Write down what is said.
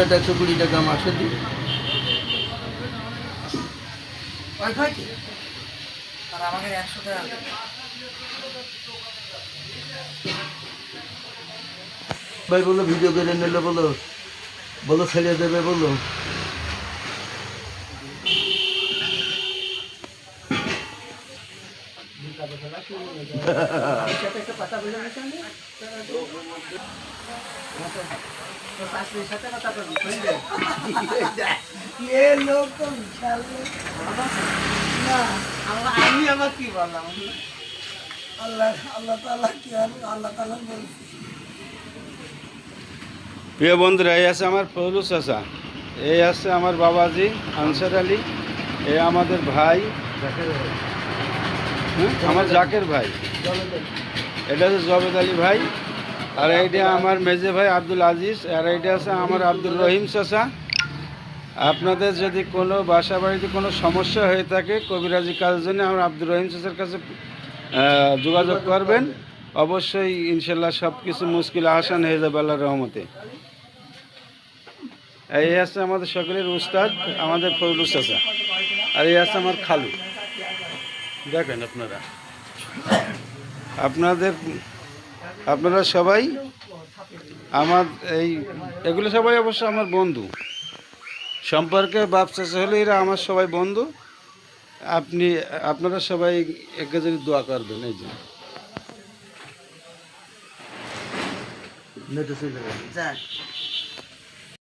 একশো কুড়ি টাকা মাসে দিই। আর আমাকে একশো টাকা ভাই বলো ভিডিও করে নিলে বলো। বলো ছেড়ে দেবে বলো। আমা- আমি আবার কি বললাম প্রিয় বন্ধুরা, এই আছে আমার ফজলু চাচা, এই আছে আমার বাবাজি আনসার আলী এ আমাদের ভাই। আমার জাকের ভাই। এটা হচ্ছে জবেদ আলী ভাই, আর এইটা আমার মেজে ভাই আব্দুল আজিজ, আর এইটা আছে আমার আব্দুল রহিম চাচা। আপনাদের যদি কোনো বাসা বাড়িতে কোনো সমস্যা হয়ে থাকে, কবিরাজি কাজের জন্য আমার আব্দুল রহিম চাচার কাছে যোগাযোগ করবেন। অবশ্যই ইনশাল্লাহ সব কিছু মুশকিল আসান হয়ে যাবে আল্লাহর রহমতে। এই আছে আমাদের সকলের উস্তাদ, আমাদের ফজলু চাচা, আর এই আছে আমার খালু। দেখেন আপনারা। আপনাদের আপনারা সবাই আমার এই এগুলো সবাই অবশ্য আমার বন্ধু। সম্পর্কে বাপ চাচা হলে এরা আমার সবাই বন্ধু। আপনি আপনারা সবাই একে যদি দোয়া করবেন এই যে। নেটে চলে